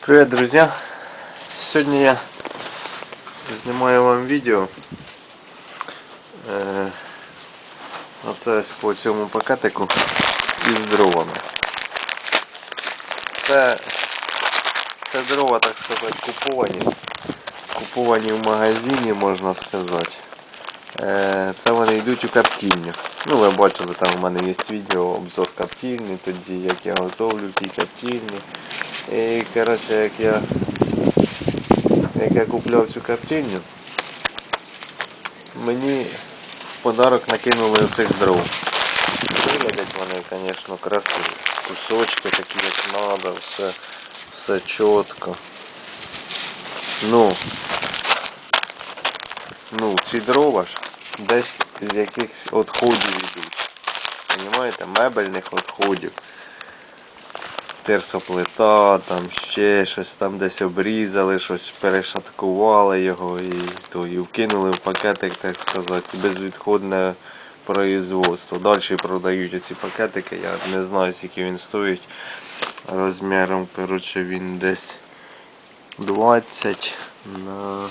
Привет, друзья! Сегодня я знімаю вам відео. Е, оце ось по цьому пакетику із дровами. Це, це дрова, так сказати, куповані. Куповані в магазині, можна сказати. Е, Це вони йдуть у коптильню. Ну, ви бачили, там в мене є відео, обзор коптильні, тоді як я готовлю в тій коптильні. І коротше, як я як я купляв цю коптильню, мені в подарок накинули цих дров. Виглядять вони, звісно, красиві. Кусочки такі, як треба, все, все чітко. Ну, ну, ці дрова ж десь з якихось відходів йдуть. Понімаєте? Мебельних відходів. Терсоплита, там ще щось, там десь обрізали, щось перешаткували його і, то, і вкинули в пакетик, так сказати, безвідходне производство. Далі продають оці пакетики, я не знаю скільки він стоїть. Розміром, коротше, він десь 20 на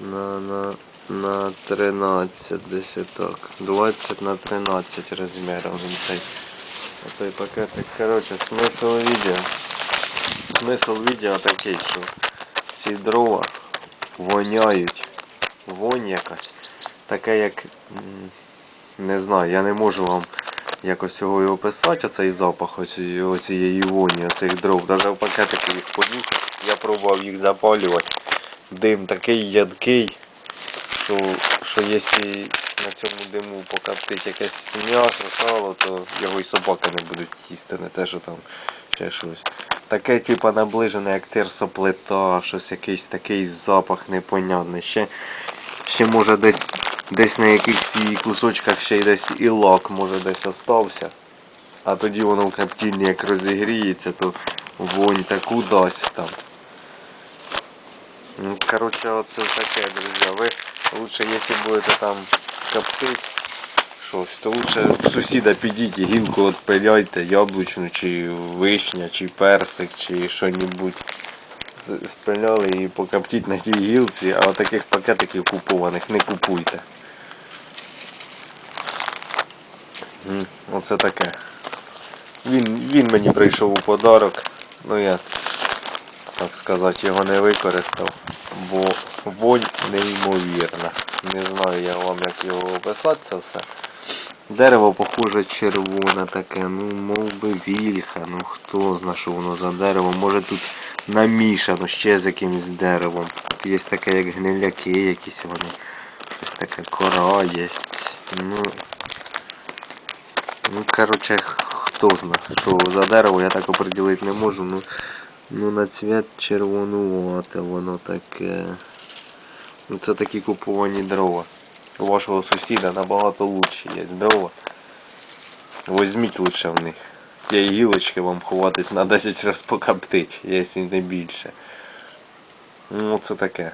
на, на, на 13 десь так. 20 на 13 розміром він цей. Оцей пакетик. Коротше, смисл відео. Смисл відео такий, що ці дрова воняють. Вонь якась. Таке як. Не знаю, я не можу вам якось його і описати, оцей запах оці- оцієї воні, оцих дров. Навіть в пакетику їх понюхати. Я пробував їх запалювати. Дим такий ядкий, що, що якщо на цьому диму покоптить якесь м'ясо, сало, то його і собаки не будуть їсти, не те, що там ще щось. Таке, типу, наближене, як терсоплита, щось якийсь такий запах непонятний. Ще, ще може десь, десь на якихось її кусочках ще й десь і лак може десь остався. А тоді воно в коптільні як розігріється, то вонь таку дасть там. Ну, короче, оце таке, друзья. Ви лучше, якщо будете там коптити щось, то лучше в сусіда підіть і гілку відпиляйте, яблучну, чи вишня, чи персик, чи що-небудь. Спиляли і покоптіть на тій гілці, а таких пакетиків купованих не купуйте. Оце таке. Він, він мені прийшов у подарок. Ну я так сказати, його не використав, бо вонь неймовірна. Не знаю я вам як його описати це все. Дерево похоже червоне таке, ну мов би вільха, ну хто зна, що воно за дерево. Може тут намішано ще з якимось деревом. Тут є таке як гниляки якісь вони. Щось таке кора є. Ну, ну короче, хто зна, що за дерево я так оприділити не можу. Ну, Ну на цвет червонувате воно таке. Ну це такі куповані дрова. У вашого сусіда набагато лучше є дрова. Возьміть лучше в них. Тієї гілочки вам хватить на 10 раз покоптить, якщо не більше. Ну це таке.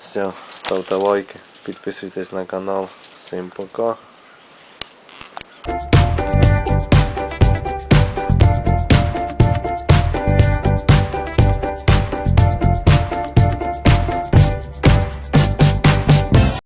Все, ставте лайки, підписуйтесь на канал. Всім пока.